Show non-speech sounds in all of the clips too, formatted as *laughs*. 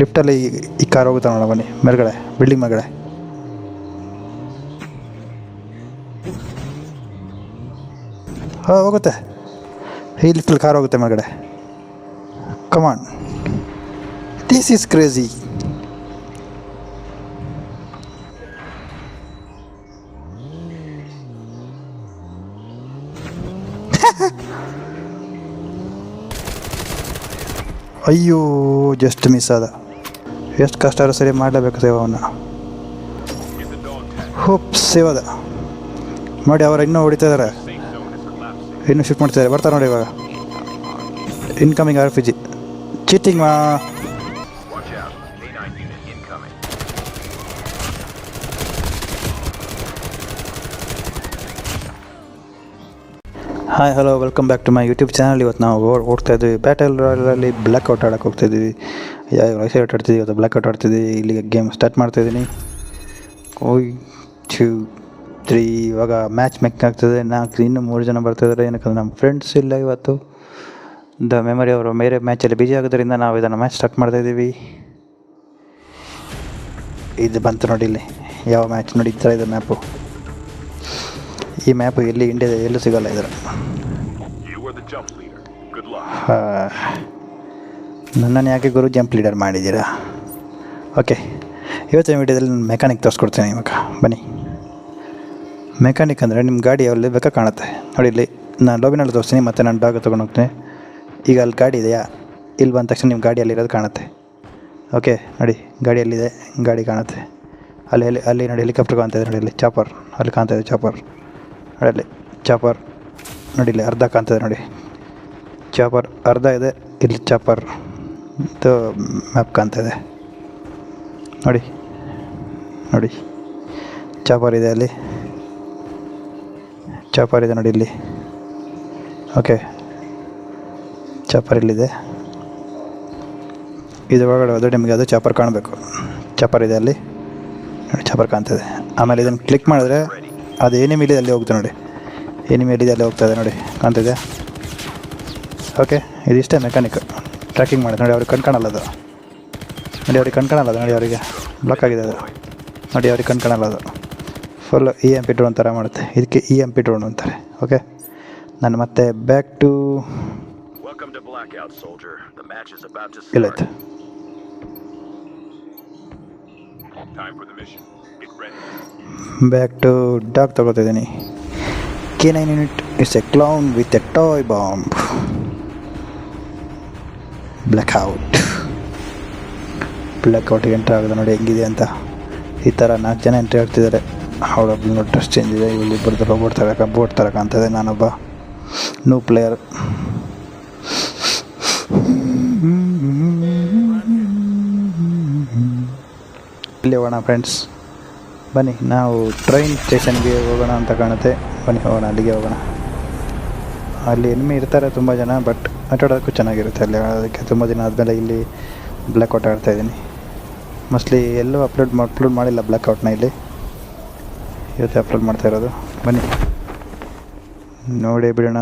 ಲಿಫ್ಟಲ್ಲಿ ಈ ಕಾರ್ ಹೋಗುತ್ತೆ ನೋಡೋಣ ಬನ್ನಿ, ಮೇಲ್ಗಡೆ ಬಿಲ್ಡಿಂಗ್ ಮೇಲ್ಗಡೆ. ಹಾಂ, ಹೋಗುತ್ತೆ. ಈ ಲಿಫ್ಟಲ್ಲಿ ಕಾರ್ ಹೋಗುತ್ತೆ ಮೇಲ್ಗಡೆ. Come on this is crazy ಅಯ್ಯೋ ಜಸ್ಟ್ ಮಿಸ್ ಆದ. ಎಷ್ಟು ಕಷ್ಟ ಆದರೂ ಸರಿ ಮಾಡಲೇಬೇಕು ಸೇವವನ್ನು ಹೋಪ್ ಸೇವ್ ಅದ ನೋಡಿ, ಅವರು ಇನ್ನೂ ಹೊಡಿತಾ ಇದ್ದಾರೆ ಇನ್ನೂ ಶಿಫ್ಟ್ ಮಾಡ್ತಿದ್ದಾರೆ ಬರ್ತಾರೆ ನೋಡಿ ಇವಾಗ. Incoming R P G cheating ಮಾ. Watch out. K9 unit incoming. Hi hello welcome back to my YouTube channel ಇವತ್ತು ನಾವು ಹೋಗ್ತಾ ಇದ್ವಿ. ಬ್ಯಾಟಲ್ ರಾಯಲಲ್ಲಿ ಬ್ಲ್ಯಾಕ್ ಔಟ್ ಆಡೋಕೆ ಹೋಗ್ತಾ ಯಾವ ರೈಸ್ ಔಟ್ ಆಡ್ತಿದ್ದೀವಿ ಇವತ್ತು ಬ್ಲ್ಯಾಕ್ ಔಟ್ ಆಡ್ತಿದ್ದೆ ಇಲ್ಲಿ ಗೇಮ್ ಸ್ಟಾರ್ಟ್ ಮಾಡ್ತಾ ಇದ್ದೀನಿ. ಓಯ್ ಟೂ ತ್ರೀ ಇವಾಗ ಮ್ಯಾಚ್ ಮೆಕ್ ಆಗ್ತದೆ. ನಾಲ್ಕು ಇನ್ನು ಮೂರು ಜನ ಬರ್ತಿದ್ದಾರೆ ಏನಕ್ಕಂದ್ರೆ ನಮ್ಮ ಫ್ರೆಂಡ್ಸ್ ಇಲ್ಲ ಇವತ್ತು. ದ ಮೆಮರಿ ಅವರು ಬೇರೆ ಮ್ಯಾಚಲ್ಲಿ ಬಿಜಿ ಆಗೋದ್ರಿಂದ ನಾವು ಇದನ್ನು ಮ್ಯಾಚ್ ಸ್ಟಾರ್ಟ್ ಮಾಡ್ತಾ ಇದ್ದೀವಿ. ಇದು ಬಂತು ನೋಡಿ ಇಲ್ಲಿ. ಯಾವ ಮ್ಯಾಚ್ ನೋಡಿ ಈ ಥರ ಇದೆ ಮ್ಯಾಪು ಈ ಮ್ಯಾಪು ಎಲ್ಲಿ ಇಂಡಿಯಾದ ಎಲ್ಲೂ ಸಿಗೋಲ್ಲ ಇದರ. You ನನ್ನನ್ನು ಯಾಕೆ ಗುರು ಜಂಪ್ ಲೀಡರ್ ಮಾಡಿದ್ದೀರಾ? ಓಕೆ ಇವತ್ತಿನ ವೀಡಿಯೋದಲ್ಲಿ ನಾನು ಮೆಕ್ಯಾನಿಕ್ ತೋರಿಸ್ಕೊಡ್ತೀನಿ ಇವಾಗ. ಬನ್ನಿ. ಮೆಕ್ಯಾನಿಕ್ ಅಂದರೆ ನಿಮ್ಮ ಗಾಡಿ ಅಲ್ಲಿ ಬೇಕಾ ಕಾಣುತ್ತೆ. ನೋಡಿ ಇಲ್ಲಿ ನಾನು ಲೋಬಿನಲ್ಲಿ ತೋರಿಸ್ತೀನಿ, ಮತ್ತು ನಾನು ಡಾಗ್ ತೊಗೊಂಡು ಹೋಗ್ತೀನಿ. ಈಗ ಅಲ್ಲಿ ಗಾಡಿ ಇದೆಯಾ? ಇಲ್ಲಿ ಬಂದ ತಕ್ಷಣ ನಿಮ್ಮ ಗಾಡಿಯಲ್ಲಿರೋದು ಕಾಣುತ್ತೆ. ಓಕೆ ನೋಡಿ ಗಾಡಿಯಲ್ಲಿದೆ ಗಾಡಿ ಕಾಣುತ್ತೆ. ಅಲ್ಲಿ ಅಲ್ಲಿ ಅಲ್ಲಿ ನೋಡಿ ಹೆಲಿಕಾಪ್ಟರ್ ಕಾಣ್ತಾ ಇದೆ, ನೋಡಿ ಇಲ್ಲಿ ಚಾಪರ್ ಅಲ್ಲಿ ಕಾಣ್ತಾ ಇದೆ ಚಾಪರ್ ನೋಡಿ ಅಲ್ಲಿ ಚಾಪರ್ ನೋಡಿ ಇಲ್ಲಿ ಅರ್ಧ ಕಾಣ್ತದೆ ನೋಡಿ. ಚಾಪರ್ ಅರ್ಧ ಇದೆ, ಇಲ್ಲಿ ಚಾಪರ್ ಇದು ಮ್ಯಾಪ್ ಕಾಣ್ತಾ ಇದೆ ನೋಡಿ ನೋಡಿ. ಚಾಪರ್ ಇದೆ ಅಲ್ಲಿ. ಚಾಪರ್ ಇದೆ ನೋಡಿ ಇಲ್ಲಿ. ಓಕೆ ಚಾಪರ್ ಇಲ್ಲಿದೆ. ಇದು ಒಳಗಡೆ ಹೋದರೆ ನಿಮಗೆ ಅದು ಚಾಪರ್ ಕಾಣಬೇಕು. ಚಾಪರ್ ಇದೆ ಅಲ್ಲಿ. ನೋಡಿ ಚಾಪರ್ ಕಾಣ್ತದೆ. ಆಮೇಲೆ ಇದನ್ನು ಕ್ಲಿಕ್ ಮಾಡಿದ್ರೆ ಅದು ಏನಿಮ್ ಇದೆ ಅಲ್ಲಿ ಹೋಗ್ತದೆ ನೋಡಿ. ಏನಿಮ್ ಎಲ್ಲಿದೆ ಅಲ್ಲಿ ಹೋಗ್ತಾ ಇದೆ ನೋಡಿ. ಕಾಣ್ತಿದೆ? ಓಕೆ ಇದಿಷ್ಟೇ ಮೆಕ್ಯಾನಿಕ್ ಟ್ರ್ಯಾಕಿಂಗ್ ಮಾಡಿದೆ. ನೋಡಿ ಅವ್ರಿಗೆ ಕಣ್ಕಾಣಲ್ಲ ಅದು. ನೋಡಿ ಅವ್ರಿಗೆ ಕಣ್ಕಾಣಲ್ಲ ಅದು. ನೋಡಿ ಅವರಿಗೆ ಬ್ಲಾಕ್ ಆಗಿದೆ ಅದು. ನೋಡಿ ಅವ್ರಿಗೆ ಕಣ್ಕಾಣಲ್ಲ ಅದು. Full E M P drone ಥರ ಮಾಡುತ್ತೆ. ಇದಕ್ಕೆ ಇ ಎಂ ಪಿ ಡ್ರೋನ್ ಅಂತಾರೆ. ಓಕೆ ನಾನು ಮತ್ತೆ ಬ್ಯಾಕ್ ಟು. ಇಲ್ಲೈತೆ. Back to dog ತಗೋತಿದ್ದೀನಿ K nine unit it's a clown with a toy bomb black out black ಔಟ್ಗೆ entry ಆಗೋದು ನೋಡಿ ಹೆಂಗಿದೆ ಅಂತ. ಈ ಥರ ನಾಲ್ಕು ಜನ ಎಂಟ್ರಿ ಆಗ್ತಿದ್ದಾರೆ. ಅವಳೊಬ್ಬಳು ಡ್ರೆಸ್ ಚೇಂಜ್ ಇದೆ. ಇವಳು ಇಬ್ಬರದ್ದು ರೋಬೋಟ್ ತರಕ ಬೋಟ್ ತರಕ ಕಾಣ್ತದೆ. ನಾನೊಬ್ಬ ನೂ ಪ್ಲೇಯರ್ ಇಲ್ಲಿ ಹೋಗೋಣ ಫ್ರೆಂಡ್ಸ್ ಬನ್ನಿ, ನಾವು ಟ್ರೈನ್ ಸ್ಟೇಷನ್ಗೆ ಹೋಗೋಣ ಅಂತ ಕಾಣುತ್ತೆ. ಬನ್ನಿ, ಹೋಗೋಣ, ಅಲ್ಲಿಗೆ ಹೋಗೋಣ. ಅಲ್ಲಿ ಎನಿಮಿ ಇರ್ತಾರೆ ತುಂಬ ಜನ ಬಟ್ ಆಟಾಡೋದಕ್ಕೂ ಚೆನ್ನಾಗಿರುತ್ತೆ ಅಲ್ಲಿ. ಅದಕ್ಕೆ ತುಂಬ ದಿನ ಆದಮೇಲೆ ಇಲ್ಲಿ ಬ್ಲ್ಯಾಕ್ ಆಡ್ತಾಯಿದ್ದೀನಿ ಮೋಸ್ಟ್ಲಿ ಎಲ್ಲೂ ಅಪ್ಲೋಡ್ ಅಪ್ಲೋಡ್ ಮಾಡಿಲ್ಲ ಬ್ಲ್ಯಾಕ್ಔಟ್ನ ಇಲ್ಲಿ. ಇವತ್ತು ಅಪ್ಲೋಡ್ ಮಾಡ್ತಾ ಇರೋದು. ಬನ್ನಿ. ನೋಡಿ ಬಿಡೋಣ.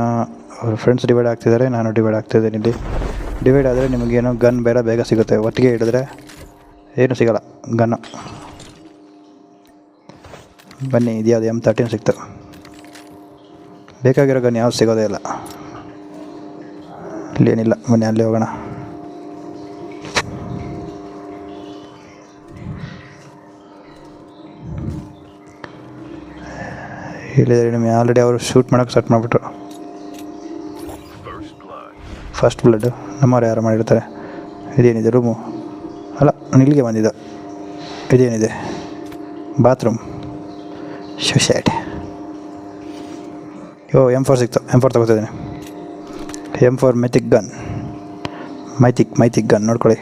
ಅವ್ರ ಫ್ರೆಂಡ್ಸ್ ಡಿವೈಡ್ ಆಗ್ತಿದ್ದಾರೆ, ನಾನು ಡಿವೈಡ್ ಆಗ್ತಿದ್ದೀನಿ ಇಲ್ಲಿ. ಡಿವೈಡ್ ಆದರೆ ನಿಮಗೇನು ಗನ್ ಬೇರೆ ಬೇಗ ಸಿಗುತ್ತೆ. ಒಟ್ಟಿಗೆ ಹಿಡಿದ್ರೆ ಏನು ಸಿಗಲ್ಲ. ಗನ್ನು ಬನ್ನಿ, ಇದ್ಯಾವುದು ಎಂ ತರ್ಟೀನ್ ಸಿಕ್ತು. ಬೇಕಾಗಿರೋ ಗನ್ ಯಾವ್ದು ಸಿಗೋದೇ ಇಲ್ಲ. ಇಲ್ಲೇನಿಲ್ಲ ಬನ್ನಿ ಅಲ್ಲಿ ಹೋಗೋಣ. ಹೇಳಿದರೆ ನಿಮಗೆ ಆಲ್ರೆಡಿ ಅವರು ಶೂಟ್ ಮಾಡೋಕ್ಕೆ ಸ್ಟಾರ್ಟ್ ಮಾಡಿಬಿಟ್ರು. ಫಸ್ಟ್ ಬ್ಲಡ್ಡು ನಮ್ಮವ್ರು ಯಾರು ಮಾಡಿರ್ತಾರೆ. ಇದೇನಿದೆ ರೂಮು ಅಲ್ಲ ನಾನು ಇಲ್ಲಿಗೆ ಬಂದಿದ್ದ. ಇದೇನಿದೆ? ಬಾತ್ರೂಮ್ ಶುಶೈಡ್ ಓ ಎಂ ಫೋರ್ ಸಿಕ್ತು. M four ತಗೋತಿದ್ದೀನಿ M four mythic gun mythic mythic gun ನೋಡ್ಕೊಳ್ಳಿ.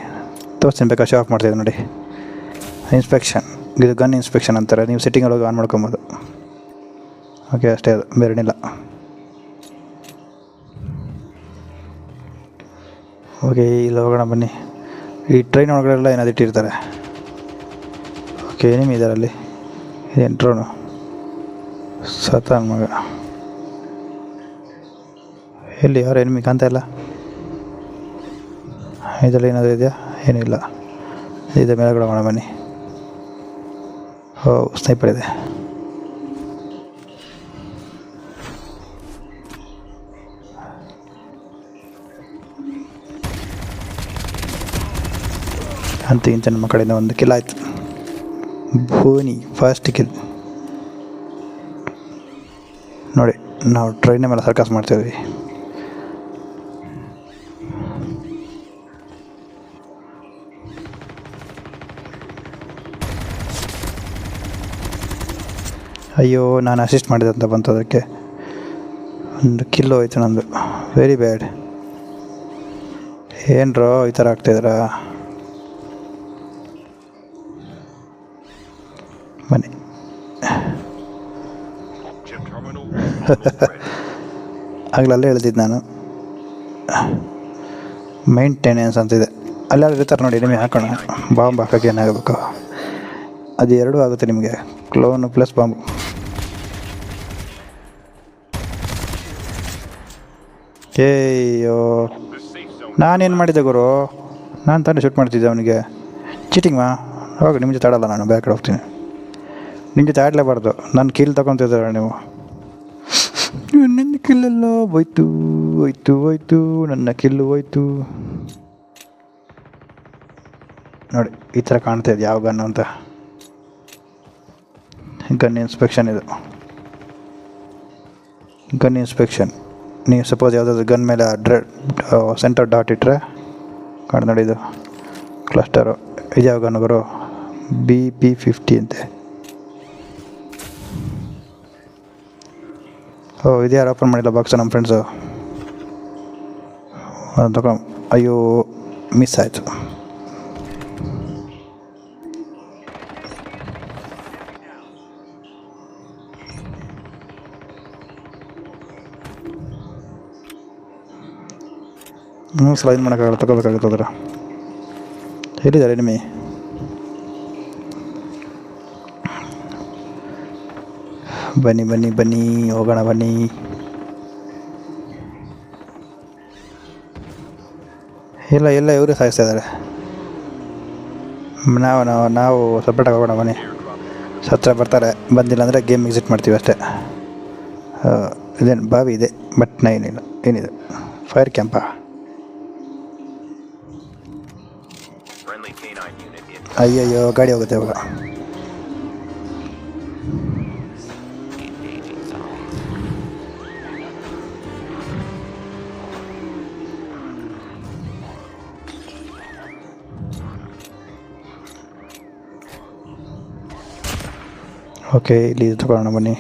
ತೋರಿಸ್ತೀನಿ ಬೇಕಾ ಶೋ ಆಫ್ ಮಾಡ್ತಿದ್ದೆ ನೋಡಿ. ಇನ್ಸ್ಪೆಕ್ಷನ್ ಇದು ಗನ್ ಇನ್ಸ್ಪೆಕ್ಷನ್ ಅಂತಾರೆ. ನೀವು ಸೆಟ್ಟಿಂಗಲ್ಲಿ ಹೋಗಿ ಆನ್ ಮಾಡ್ಕೊಬೋದು. ಓಕೆ ಅಷ್ಟೇ ಅದು. ಬೇರೆನಿಲ್ಲ ಓಕೆ ಇಲ್ಲ ಹೋಗೋಣ ಬನ್ನಿ. ಈ ಟ್ರೈನ್ ಒಳಗಡೆ ಎಲ್ಲ ಏನಾದ್ರು ಇಟ್ಟಿರ್ತಾರೆ. ಓಕೆ ಏನೇನು ಇದ್ದಾರೆ ಅಲ್ಲಿ ಇದೇನು ಡ್ರೋನು ಸತಾನ್ ಮಗ. ಎಲ್ಲಿ, ಯಾರು ಎನಿಮಿ ಕಾಣ್ತಾ ಇಲ್ಲ? ಇದರಲ್ಲಿ ಏನಾದರೂ ಇದೆಯಾ? ಏನಿಲ್ಲ. ಇದೆ ಮೇಲೆಗಡೆ ಮಾಡೋಣ ಬನ್ನಿ. ಓ ಸ್ನೈಪರ್ ಇದೆ. ಅಂತ ಇಂತ ನಮ್ಮ ಕಡೆಯಿಂದ ಒಂದು ಕಿಲ್ ಆಯಿತು. ಭೂನಿ ಫಸ್ಟ್ ಕಿಲ್ ನೋಡಿ, ನಾವು ಟ್ರೈನ ಮೇಲೆ ಸರ್ಕಸ್ ಮಾಡ್ತಿದ್ವಿ ಅಯ್ಯೋ, ನಾನು ಅಸಿಸ್ಟ್ ಮಾಡಿದೆ ಅಂತ ಬಂತು ಅದಕ್ಕೆ. ಒಂದು ಕಿಲ್ಲು ಹೋಯ್ತು ನಂದು. ವೆರಿ ಬ್ಯಾಡ್ ಏನ್ರೋ ಈ ಥರ ಆಗ್ತಾಯಿದ್ದೀರಾ ಮನೆ. *laughs* ಆಗಲಲ್ಲೇ ಹೇಳ್ತಿದ್ದು ನಾನು. ಮೈಂಟೆನೆನ್ಸ್ ಅಂತಿದೆ. ಅಲ್ಲೆಲ್ಲ ಇರ್ತಾರೆ ನೋಡಿ, ನಿಮಗೆ ಹಾಕೋಣ. ಬಾಂಬ್ ಹಾಕೋಕೆ ಏನಾಗಬೇಕು? ಅದು ಎರಡೂ ಆಗುತ್ತೆ ನಿಮಗೆ. ಕ್ಲೋನು ಪ್ಲಸ್ ಬಾಂಬು ಏಯ್ಯೋ. ನಾನೇನು ಮಾಡಿದ್ದೆ ಗುರು? ನಾನು ತಾನೇ ಶೂಟ್ ಮಾಡ್ತಿದ್ದೆ ಅವನಿಗೆ. ಚೀಟಿಂಗ್ ಮಾ? ಹೋಗಿ ನಿಮ್ಮ ಜೊತೆ ಆಡಲ್ಲ ನಾನು ಬ್ಯಾಕ್ ಹೋಗ್ತೀನಿ. ನಿಮ್ಮ ಜೊತೆ ಆಡಲೇಬಾರ್ದು. ನನ್ನ ಕೀಲ್ ತಗೊತಿದ್ದಾರೆ ನೀವು? ನನ್ನ ಕಿಲ್ಲೆಲ್ಲ ಹೋಯ್ತು ಹೋಯ್ತು ಹೋಯ್ತು. ನನ್ನ ಕಿಲ್ಲು ಹೋಯ್ತು. ನೋಡಿ, ಈ ಥರ ಕಾಣ್ತಾ ಇದೆ ಯಾವ ಗನ್ನು ಅಂತ? ಗನ್ ಇನ್ಸ್ಪೆಕ್ಷನ್ ಇದು. Gun inspection. ನೀವು ಸಪೋಸ್ ಯಾವುದಾದ್ರು ಗನ್ ಮೇಲೆ ಡ್ರೆ ಸೆಂಟರ್ ಡಾಟ್ ಇಟ್ಟರೆ ಕಾಣ್ ಇದು ಕ್ಲಸ್ಟರು ಇದು ಯಾವ ಗನ್ ಬರೋ ಬಿ ಪಿ ಫಿಫ್ಟಿ ಅಂತೆ. ಓ, ಇದು ಯಾರು ಓಪನ್ ಮಾಡಿಲ್ಲ ಬಾಕ್ಸ್ ನಮ್ಮ ಫ್ರೆಂಡ್ಸು ತಗೊಂಡು ಅಯ್ಯೋ ಮಿಸ್ ಆಯಿತು. ಹ್ಞೂ ಸ್ಲೈಡ್ ಮಾಡೋಕ್ಕಾಗಲ್ಲ ತಗೋಬೇಕಾಗುತ್ತದ್ರ ಹೇಳಿದ್ದಾರೆ ನಿಮಗೆ ನಿಮಿ ಬನ್ನಿ ಬನ್ನಿ ಬನ್ನಿ, ಹೋಗೋಣ, ಬನ್ನಿ. ಇಲ್ಲ ಇಲ್ಲ, ಇವರೇ ಸಾಯಿಸ್ತಾ ಇದ್ದಾರೆ. ನಾವು ನಾವು ನಾವು ಸಪ್ರೇಟಾಗಿ ಹೋಗೋಣ, ಬನ್ನಿ. ಸತ್ರ ಬರ್ತಾರೆ, ಬಂದಿಲ್ಲ ಅಂದರೆ ಗೇಮ್ ಎಕ್ಸಿಟ್ ಮಾಡ್ತೀವಿ ಅಷ್ಟೇ. ಇದೇನು ಬಾವಿ ಇದೆ ಬಟ್ ನಾ ಏನಿಲ್ಲ, ಏನಿದೆ? ಫೈರ್ ಕ್ಯಾಂಪಾ ಅಯ್ಯಯ್ಯೋ, ಗಾಡಿ ಹೋಗುತ್ತೆ ಇವಾಗ. ಓಕೆ, ಇಲ್ಲಿ ತಗೊಳ್ಳೋಣ ಬನ್ನಿ.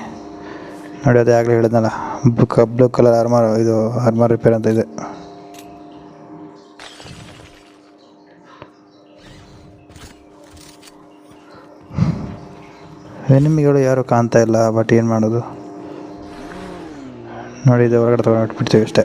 ನೋಡಿ ಅದೇ ಆಗಲೇ ಹೇಳಿದ್ನಲ್ಲ ಬ್ಲೂ ಬ್ಲೂ ಕಲರ್ ಆರ್ಮರ್ ಇದು ಆರ್ಮರ್ ರಿಪೇರ್ ಅಂತ ಇದೆ. ಎನಿಮಿಗಳು ಯಾರು ಕಾಣ್ತಾ ಇಲ್ಲ ಬಟ್ ಏನು ಮಾಡೋದು? ನೋಡಿ, ಇದು ಹೊರಗಡೆ ತಗೊಂಡು ಬಿಡ್ತೀವಿ ಅಷ್ಟೇ.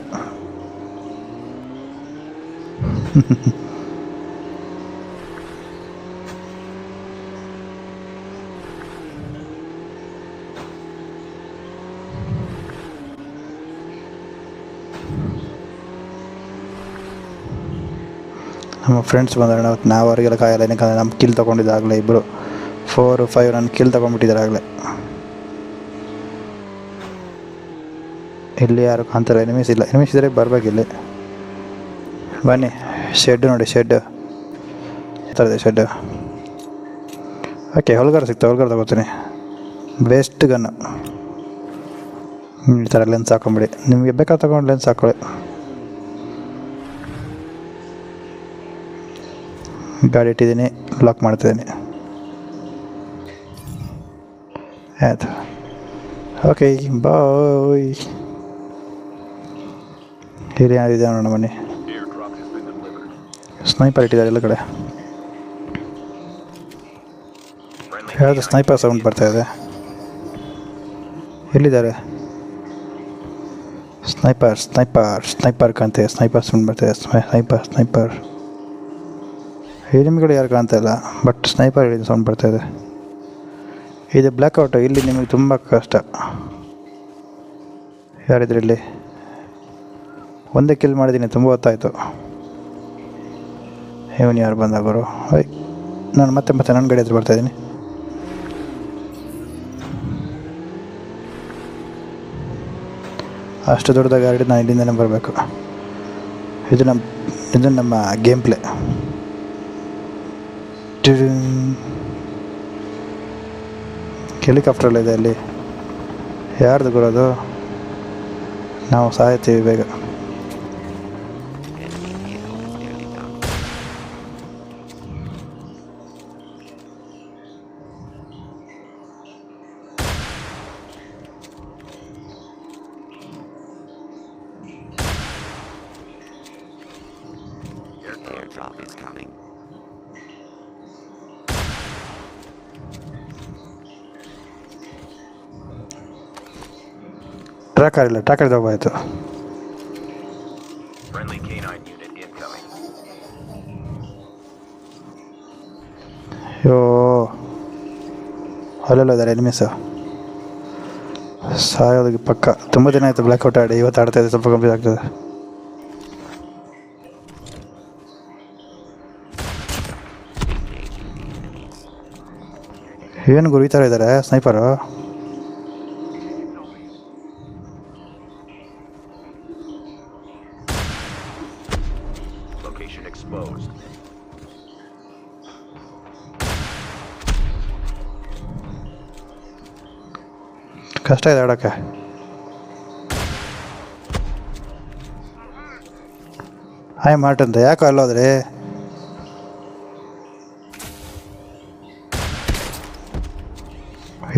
ನಮ್ಮ ಫ್ರೆಂಡ್ಸ್ ಬಂದ್ರೆ ನಾವು ಅವರಿಗೆಲ್ಲ ಕಾಯಲ್ಲ ಏನಕ್ಕೆ ನಮ್ಮ ಕಿಲ್ ತೊಗೊಂಡಿದ್ದಾಗಲೇ ಇಬ್ಬರು ಫೋರ್ ಫೈವ್ ನನ್ನ ಕಿಲ್ ತೊಗೊಂಡ್ಬಿಟ್ಟಿದ್ದಾರೆ ಆಗಲೇ. ಇಲ್ಲಿ ಯಾರು ಕಾಣ್ತಾರೆ? ಎನಿಮೀಸ್ ಇಲ್ಲ. ಎನಿಮೀಸ್ ಇದ್ರೆ ಬರ್ಬೇಕಿಲ್ಲ ಬನ್ನಿ. ಶೆಡ್ ನೋಡಿ ಶೆಡ್ ಇದೆ ಶೆಡ್ ಓಕೆ ಹೊಲ್ಗಾರ ಸಿಗ್ತಾ ಹೊಲ್ಗಾರ ತಗೋತೀನಿ. ಬೆಸ್ಟ್ ಗನ್ನು ಈ ಥರ ಲೆನ್ಸ್ ಹಾಕೊಂಬಿಡಿ. ನಿಮಗೆ ಬೇಕಾದ ತಗೊಂಡು ಲೆನ್ಸ್ ಹಾಕೊಳ್ಳಿ. ಗಾಡಿ ಇಟ್ಟಿದ್ದೀನಿ ಲಾಕ್ ಮಾಡ್ತಿದ್ದೀನಿ ಆಯ್ತು ಓಕೆ ಬಾಯ್ ಇಲ್ಲಿ ಯಾರಿದೆ ನೋಡೋಣ ಬನ್ನಿ. ಸ್ನೈಪರ್ ಇಟ್ಟಿದ್ದಾರೆ ಎಲ್ಲ ಕಡೆ. ಯಾವುದು ಸ್ನೈಪರ್ ಸೌಂಡ್ ಬರ್ತಾ ಇದೆ. ಎಲ್ಲಿದ್ದಾರೆ? ಸ್ನೈಪರ್ ಸ್ನೈಪರ್ ಸ್ನೈಪರ್ ಕಾಣ್ತೆ ಸ್ನೈಪರ್ ಸೌಂಡ್ ಬರ್ತಾ ಇದೆ. ಸ್ನೈಪರ್ ಸ್ನೈಪರ್ ಎನಿಮಿಗಳು ಯಾರು ಕಾಣ್ತಾ ಇಲ್ಲ ಬಟ್ ಸ್ನೈಪರ್ ಸೌಂಡ್ ಬರ್ತಾ ಇದೆ. ಇದು ಬ್ಲ್ಯಾಕ್ಔಟು ಇಲ್ಲಿ ನಿಮಗೆ ತುಂಬ ಕಷ್ಟ. ಯಾರಿದ್ರಲ್ಲಿ? ಒಂದೇ ಕಿಲ್ ಮಾಡಿದ್ದೀನಿ, ತುಂಬ ಹೊತ್ತಾಯಿತು. ಇವನು ಯಾರು ಬಂದಾಗರು ಐ ನಾನು ಮತ್ತೆ ಮತ್ತೆ ನನ್ನ ಗಾಡಿ ಹತ್ರ ಬರ್ತಾಯಿದ್ದೀನಿ ಅಷ್ಟು ದೊಡ್ಡದಾಗ ಗಾಡಿ ನಾನು ಇಲ್ಲಿಂದನೇ ಬರಬೇಕು. ಇದು ನಮ್ಮ ಇದು ನಮ್ಮ ಗೇಮ್ ಪ್ಲೇ ಹೆಲಿಕಾಪ್ಟ್ರಲ್ಲ ಇದೆ ಅಲ್ಲಿ. ಯಾರ್ದು ಗುರೋದು ನಾವು ಸಾಯ್ತೀವಿ ಬೇಗ. ಟ್ರ್ಯಾಕರ್ ಇಲ್ಲ unit incoming. ಅಯ್ಯೋ ಅಲ್ಲೆಲ್ಲ ಇದ್ದಾರೆ ಎನಿಮೀಸು ಸಾಯೋದಕ್ಕೆ ಪಕ್ಕ. ತುಂಬ ದಿನ ಆಯಿತು ಬ್ಲ್ಯಾಕ್ಔಟ್ ಆಡಿ ಇವತ್ತು ಆಡ್ತಾ ಇದೆ ಸ್ವಲ್ಪ ಕಂಪ್ಲೀಟ್ ಆಗ್ತದೆ. ಏನು ಗುರು ಈ ಥರ ಇದ್ದಾರೆ ಸ್ನೈಪರು ಕಷ್ಟ ಇದೆ ಆಡೋಕ್ಕೆ. ಹಾಯ್ ಮಾರ್ಟಂತ ಯಾಕೋ ಅಲ್ಲೋದ್ರಿ?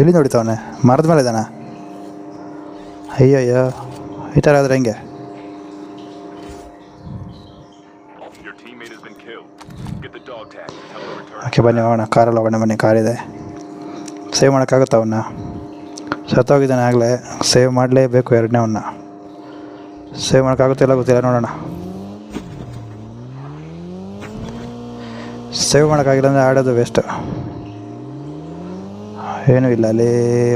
ಎಲ್ಲಿ ನೋಡಿತವನೆ? ಮರದ ಮೇಲೆ ಇದ್ದಾನ? ಅಯ್ಯೋ ಅಯ್ಯೋ ಈ ಥರ ಆದ್ರೆ ಹೆಂಗೆ. ಓಕೆ ಬನ್ನಿ ಹೋಗೋಣ. ಕಾರಲ್ಲಿ ಹೋಗೋಣ ಬನ್ನಿ. ಕಾರಿದೆ ಸೇವ್ ಮಾಡೋಕ್ಕಾಗುತ್ತಾ ಅವನ್ನ? ಸತ್ತೋಗಿದ್ದಾನೆ ಆಗಲೇ. ಸೇವ್ ಮಾಡಲೇಬೇಕು ಎರಡನೇ ಅವನ್ನ. ಸೇವ್ ಮಾಡೋಕ್ಕಾಗುತ್ತಿಲ್ಲ ಗೊತ್ತಿಲ್ಲ, ನೋಡೋಣ. ಸೇವ್ ಮಾಡೋಕ್ಕಾಗಿಲ್ಲ ಅಂದರೆ ಆಡೋದು ವೇಸ್ಟ್ ಏನೂ ಇಲ್ಲ, ಅಲ್ಲಿ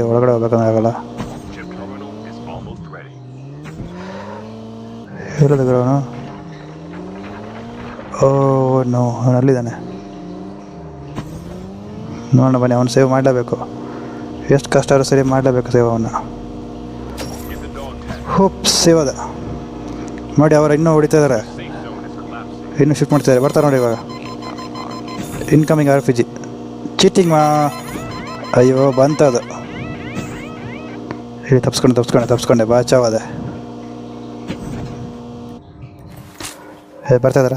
ಒಳಗಡೆ ಹೋಗ್ಬೇಕಂದ್ರೆ ಆಗಲ್ಲ. ಹೇಳೋದು ಓ ನೋ ಅವನು ಅಲ್ಲಿದ್ದಾನೆ. ನೋಡೋಣ ಬನ್ನಿ, ಅವನು ಸೇವ್ ಮಾಡಲೇಬೇಕು. ಎಷ್ಟು ಕಷ್ಟ ಆದರೂ ಸರಿ ಮಾಡಲೇಬೇಕು ಸೇವಾವನ್ನು. ಹೋಪ್ ಸೇವ್ ಅದ ನೋಡಿ, ಅವರು ಇನ್ನೂ ಹೊಡಿತಾ ಇದ್ದಾರೆ. ಇನ್ನೂ ಶಿಫ್ಟ್ ಮಾಡ್ತಿದ್ದಾರೆ ಬರ್ತಾರೆ ನೋಡಿ ಇವಾಗ. Incoming R P G cheating ಮಾ ಅಯ್ಯೋ, ಬಂತದು. ಹೇಳಿ ತಪ್ಸ್ಕೊಂಡು, ತಪ್ಸ್ಕೊಂಡೆ ತಪ್ಸ್ಕೊಂಡೆ. ಬಾಚಾವದೆ ಹೇ ಬರ್ತಾ ಇದಾರ?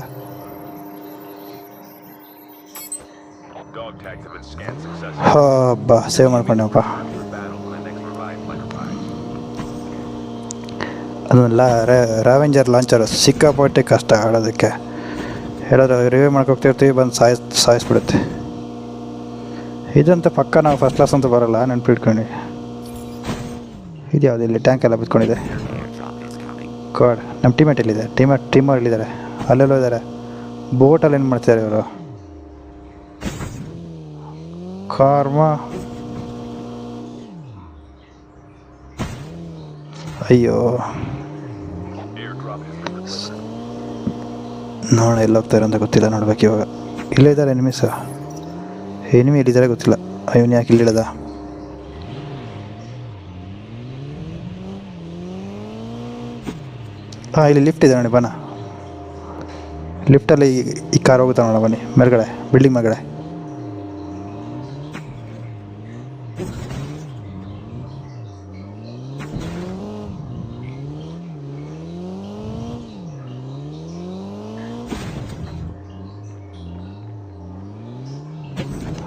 Revive ಸೇವ್ ಮಾಡ್ಕೊಂಡೆವಪ್ಪ. ಅದು ಲಾ ರಾವೆಂಜರ್ ಲಾಂಚರ್ ಸಿಕ್ಕಾಪಟ್ಟೆ ಕಷ್ಟ ಆಡೋದಕ್ಕೆ. ಹೇಳಿದ್ರೆ ರಿವ್ಯೂ ಮಾಡ್ಕೋಗ್ತಿರ್ತೀವಿ ಬಂದು ಸಾಯಿಸ್, ಸಾಯಿಸ್ಬಿಡುತ್ತೆ. ಇದಂತ ಪಕ್ಕ ನಾವು ಫಸ್ಟ್ ಕ್ಲಾಸ್ ಅಂತ ಬರೋಲ್ಲ, ನೆನ್ಪಿಟ್ಕೊಂಡು. ಇದು ಯಾವುದು ಇಲ್ಲಿ ಟ್ಯಾಂಕ್ ಎಲ್ಲ ಬಿತ್ಕೊಂಡಿದೆ? ಕಾಡ್ ನಮ್ಮ ಟೀಮೇಟ್ ಎಲ್ಲಿದೆ? ಟೀಮೇಟ್ ಟೀಮರ್ ಎಲ್ಲಿದ್ದಾರೆ? ಅಲ್ಲೆಲ್ಲೋ ಇದ್ದಾರೆ. ಬೋಟಲ್ಲಿ ಏನು ಮಾಡ್ತಿದ್ದಾರೆ ಇವರು? ಕಾರ್ಮ ಅಯ್ಯೋ. ನೋಡೋಣ ಎಲ್ಲಿ ಹೋಗ್ತಾರೆ ಅಂತ ಗೊತ್ತಿಲ್ಲ ನೋಡ್ಬೇಕು ಇವಾಗ. ಇಲ್ಲೇ ಇದ್ದಾರೆ ಎನಿಮೀಸ್ ಎನಿಮಿ ಎಲ್ಲಿದ್ದಾರೆ ಗೊತ್ತಿಲ್ಲ. ಇವನು ಯಾಕೆ ಇಲ್ಲಿಡದ ಹಾಂ, ಇಲ್ಲಿ ಲಿಫ್ಟ್ ಇದೆ ನೋಡಿ ಬನ್ನ ಲಿಫ್ಟಲ್ಲಿ ಈ ಕಾರ್ ಹೋಗುತ್ತೆ ನೋಡ ಬನ್ನಿ, ಮೇಲ್ಗಡೆ ಬಿಲ್ಡಿಂಗ್ ಮೇಲ್ಗಡೆ.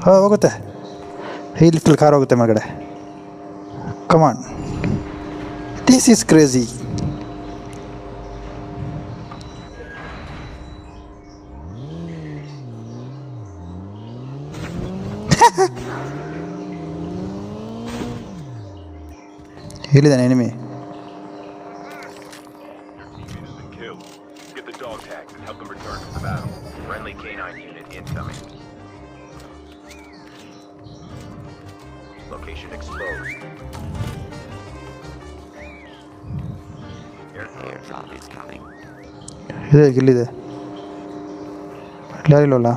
ಹೋಗುತ್ತೆ ಈ ಲಿಫ್ಟಲ್ಲಿ ಕಾರ್ ಹೋಗುತ್ತೆ ಮೇಲ್ಗಡೆ ಕಮಾನ್ ದಿಸ್ ಈಸ್ ಕ್ರೇಜಿ ಎಲ್ಲಿದ್ದಾನೆ enemy Teammate has been killed. Get the dog tags and help them return to the battle. Friendly canine unit incoming. Location exposed. Airdrop is coming. ಇದೆ ಗಿಲ್ಲಿದೆ ಯಾರಿಲ್ವಲ್ಲ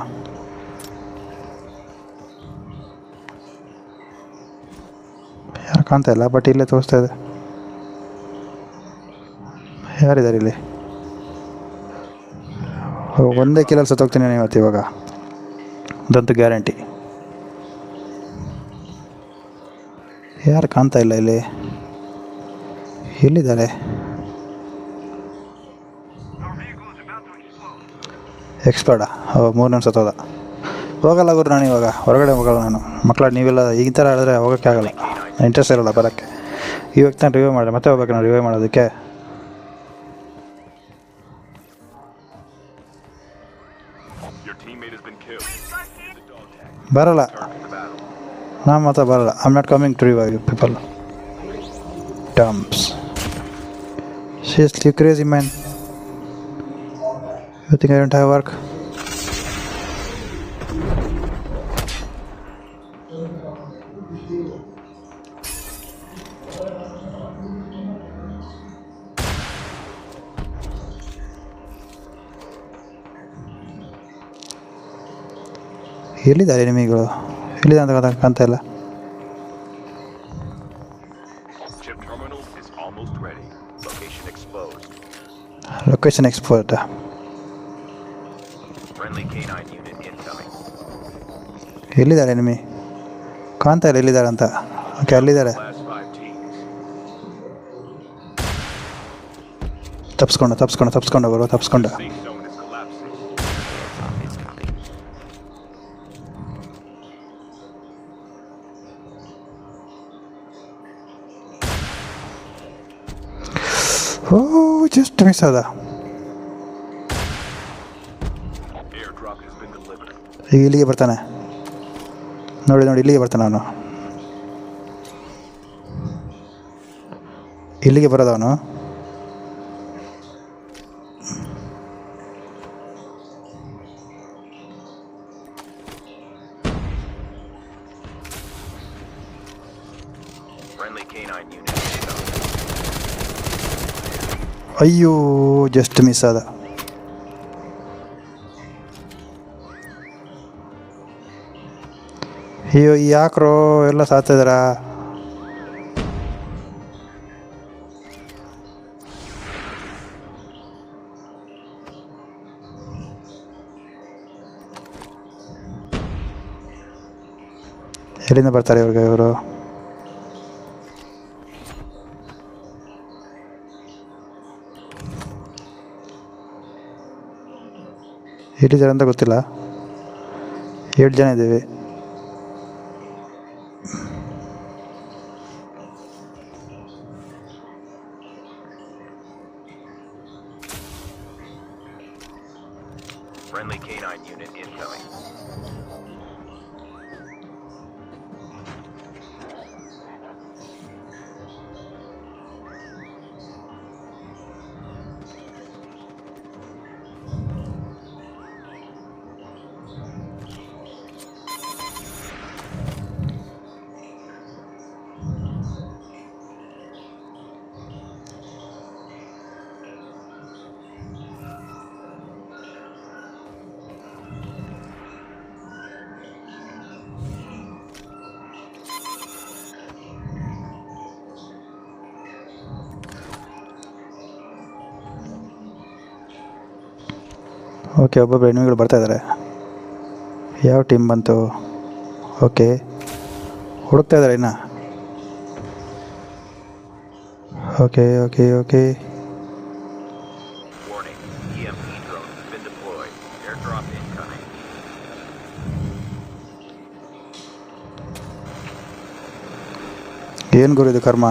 ಯಾರು ಕಾಣ್ತಾ ಇಲ್ಲ ಬಟ್ ಇಲ್ಲೇ ತೋರಿಸ್ತಾ ಇದೆ. ಯಾರಿದ್ದಾರೆ ಇಲ್ಲಿ? ಒಂದೇ ಕಿಲೋಲ್ಲಿ ಸತ್ತೋಗ್ತೀನಿ ಇವತ್ತು ಇವಾಗ. ಅದಂತೂ ಗ್ಯಾರಂಟಿ ಯಾರು ಕಾಣ್ತಾ ಇಲ್ಲ ಇಲ್ಲಿ? ಎಲ್ಲಿದ್ದಾರೆ ಎಕ್ಸ್ಪರ್ಡಾ ಓ ಮೂರನೇ ಸತ್ತೋದ ಹೋಗಲ್ಲ ಗುರು ನಾನು ಇವಾಗ. ಹೊರಗಡೆ ಹೋಗಲ್ಲ ನಾನು. ಮಕ್ಕಳ ನೀವೆಲ್ಲ ಈ ಥರ ಹೇಳಿದ್ರೆ ಹೋಗೋಕ್ಕೆ ಆಗಲ್ಲ. ಇಂಟ್ರೆಸ್ಟ್ ಇರಲ್ಲ ಬರೋಕ್ಕೆ. ಇವಾಗ ತಾನು ರಿವ್ಯೂ ಮಾಡಿದೆ. ಮತ್ತೆ ಹೋಗ್ಬೇಕು ನಾನು ರಿವ್ಯೂ ಮಾಡೋದಕ್ಕೆ. Your ನಾನು ಮಾತ್ರ ಬರಲ್ಲ I am not coming to revive you people dumps seriously crazy man you think I don't have work ಎಲ್ಲಿದ್ದಾರೆ ನಿಮಿಗಳು ಎಲ್ಲಿದೆ ಅಂತ ಗೊತ್ತಾಗ್- ಕಾಣ್ತಾ ಇಲ್ಲ Chip terminal is almost ready. Location exposed. Location export Friendly canine unit incoming. ಎಲ್ಲಿದ್ದಾರೆ ನಿಮಿ ಕಾಣ್ತಾ ಇಲ್ಲ ಎಲ್ಲಿದ್ದಾರೆ ಅಂತ ಓಕೆ ಅಲ್ಲಿದ್ದಾರೆ Last five teams. ತಪ್ಸ್ಕೊಂಡು ತಪ್ಸ್ಕೊಂಡು ತಪ್ಸ್ಕೊಂಡು ಬರುವ ತಪ್ಸ್ಕೊಂಡು Safe zone is collapsing. Airdrop is coming. O delivered. ಈಗ ಇಲ್ಲಿಗೆ ಬರ್ತಾನೆ. ನೋಡಿ ನೋಡಿ ಇಲ್ಲಿಗೆ ಬರ್ತಾನೆ ಅವನು. ಇಲ್ಲಿಗೆ ಬರೋದು ಅಯ್ಯೋ ಜಸ್ಟ್ ಮಿಸ್ ಆದ. ಅಯ್ಯೋ ಯಾಕ್ರೋ ಎಲ್ಲ ಸಾತ್ತಿದಾರಾ ಎಲ್ಲಿಂದ ಬರ್ತಾರೆ ಇವ್ರಿಗೆ ಇವರು? ಎಲ್ಲಿದ್ದಾರೆ ಅಂತ ಗೊತ್ತಿಲ್ಲ. ಏಳು ಜನ ಇದ್ದೀವಿ. ಓಕೆ ಒಬ್ಬೊಬ್ಬರು ಎನಿಮಿಗಳು ಬರ್ತಾ ಇದ್ದಾರೆ ಯಾವ ಟೀಮ್ ಬಂತು? ಓಕೆ ಹುಡುಕ್ತಾ ಇದ್ದಾರೆ ಇನ್ನು. Okay okay okay. ಏನು ಗುರು ಇದು ಕರ್ಮ?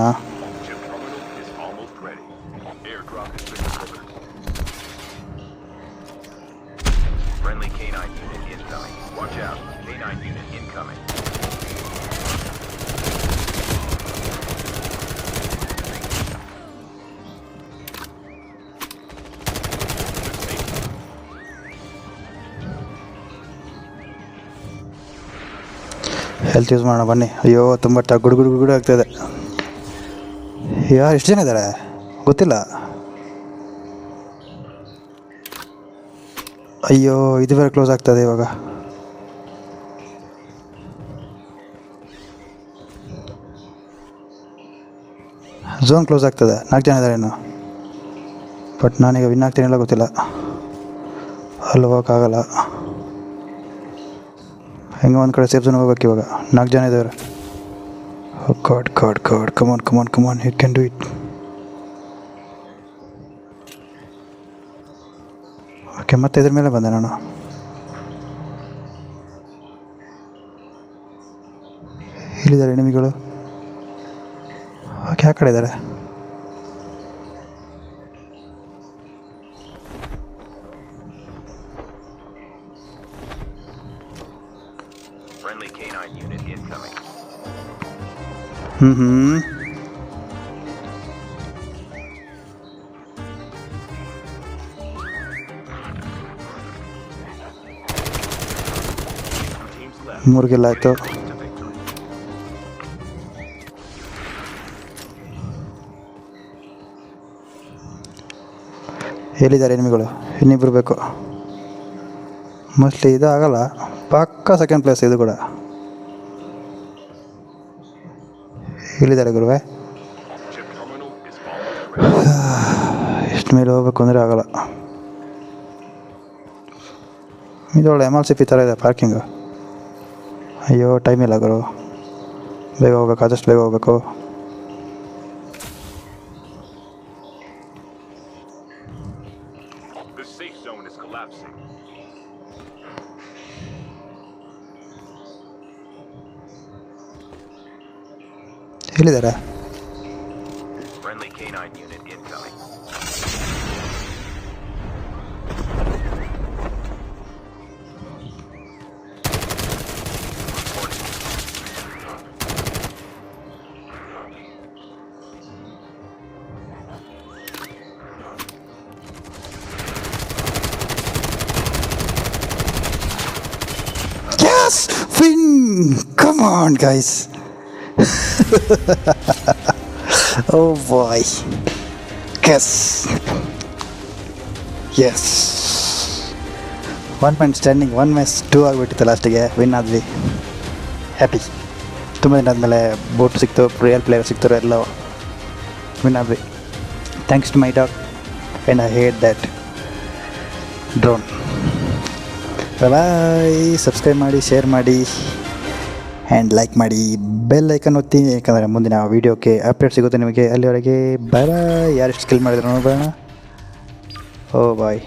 ಯೂಸ್ ಮಾಡೋಣ, ಬನ್ನಿ. ಅಯ್ಯೋ, ತುಂಬ ಟ ಗುಡು ಗುಡು ಗುಡು ಆಗ್ತಾಯಿದೆ ಯಾರು, ಎಷ್ಟು ಜನ ಇದ್ದಾರೆ ಗೊತ್ತಿಲ್ಲ. ಅಯ್ಯೋ, ಇದು ಬೇರೆ ಕ್ಲೋಸ್ ಆಗ್ತದೆ ಇವಾಗ. ಝೋನ್ ಕ್ಲೋಸ್ ಆಗ್ತದೆ. ನಾಲ್ಕು ಜನ ಇದ್ದಾರೆ ಇನ್ನು. ಬಟ್ ನಾನೀಗ ವಿನ್ ಆಗ್ತೀನಿಲ್ಲ ಗೊತ್ತಿಲ್ಲ. ಅಲ್ಲಿ ಹೋಗೋಕ್ಕಾಗಲ್ಲ ಹೆಂಗೆ ಒಂದು ಕಡೆ ಸೇಫ್ ಹೋಗ್ಬೇಕು ಇವಾಗ. ನಾಲ್ಕು ಜನ ಇದ್ದಾರೆ ಕಾಡ್ ಕಾಡ್ ಕಾಡ್ come on come on come on you can do it okay ಮತ್ತೆ ಇದ್ರ ಮೇಲೆ ಬಂದೆ ನಾನು. ಇಲ್ಲಿದ್ದಾರೆ ಎನಿಮಿಗಳು ಓಕೆ ಆ ಕಡೆ ಇದ್ದಾರೆ. Friendly canine unit incoming. ಹ್ಞೂ ಹ್ಞೂ Teams left. ಮೂರು ಗೆಲ್ಲ ಆಯಿತು. ಎಲ್ಲಿದ್ದಾರೆ ಎನಿಮಿಗಳು ಇನ್ನಿಬ್ರು ಬೇಕು ಮೋಸ್ಟ್ಲಿ ಇದು ಆಗಲ್ಲ ಪಕ್ಕ ಸೆಕೆಂಡ್ ಪ್ಲೇಸ್ ಇದು ಕೂಡ. ಇಲ್ಲಿದ್ದಾರೆ ಗುರುವೆ. *sighs* ಇಷ್ಟು ಮೇಲೆ ಹೋಗ್ಬೇಕು ಅಂದರೆ ಆಗಲ್ಲ. ಇದು ಒಳ್ಳೆ ಎಂ ಎಲ್ ಸಿ ಪಿ ಥರ ಇದೆ ಪಾರ್ಕಿಂಗು ಅಯ್ಯೋ ಟೈಮ್ ಇಲ್ಲ ಗುರು. ಬೇಗ ಹೋಗ್ಬೇಕು, ಆದಷ್ಟು ಬೇಗ ಹೋಗ್ಬೇಕು. ಎಲ್ಲಿದ್ದಾರೆ Friendly canine unit incoming. Yes! Win! Come on, guys. *laughs* oh boy. Yes. Yes. One point standing one match two ಆಗಿಬಿಟ್ಟಿತ್ತು ಲಾಸ್ಟಿಗೆ ವಿನ್ ಆದ್ವಿ ಹ್ಯಾಪಿ ತುಂಬ ದಿನ ಆದಮೇಲೆ ಬೋಟ್ ಸಿಕ್ತು ರಿಯಲ್ ಪ್ಲೇಯರ್ ಸಿಕ್ತಾರೆ ಎಲ್ಲ ವಿನ್ ಆದ್ವಿ thanks to my dog and I hate that drone bye subscribe ಮಾಡಿ ಶೇರ್ ಮಾಡಿ ಆ್ಯಂಡ್ ಲೈಕ್ ಮಾಡಿ ಬೆಲ್ ಐಕನ್ ಒತ್ತಿ, ಯಾಕಂದರೆ ಮುಂದಿನ ವೀಡಿಯೋಕ್ಕೆ ಅಪ್ಡೇಟ್ ಸಿಗುತ್ತೆ ನಿಮಗೆ. ಅಲ್ಲಿವರೆಗೆ ಬರ ಯಾರೆಷ್ಟು ಯಾರು ಸ್ಕಿಲ್ ಮಾಡಿದ್ರು ನೋಡೋಣ ಓ boy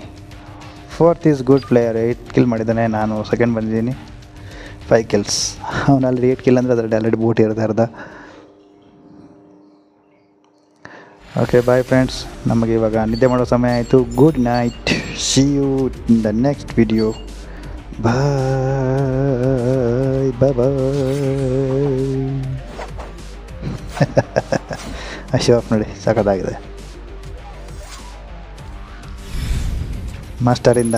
fourth is good player eight kill ಮಾಡಿದ್ದಾನೆ. ನಾನು ಸೆಕೆಂಡ್ ಬಂದಿದ್ದೀನಿ. ಫೈವ್ ಕಿಲ್ಸ್ ಅವನು ಆಲ್ರೆಡಿ ಏಯ್ಟ್ ಕಿಲ್ ಅಂದರೆ ಅದರಲ್ಲಿ ಆಲ್ರೆಡಿ ಬೂಟ್ ಇರುತ್ತೆ ಅರ್ಧ. ಓಕೆ ಬಾಯ್ ಫ್ರೆಂಡ್ಸ್ ನಮಗೆ ಇವಾಗ ನಿದ್ದೆ ಮಾಡೋ ಸಮಯ ಆಯಿತು. Good night see you in the next video bye bye. Show off *laughs* ನೋಡಿ, ಸಖತ್ತಾಗಿದೆ. ಮಾಸ್ಟರಿಂದ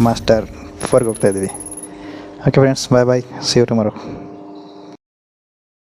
ಮಾಸ್ಟರ್ ಫೋರ್ಗೆ ಹೋಗ್ತಾ ಇದ್ದೀವಿ. Okay friends bye bye see you tomorrow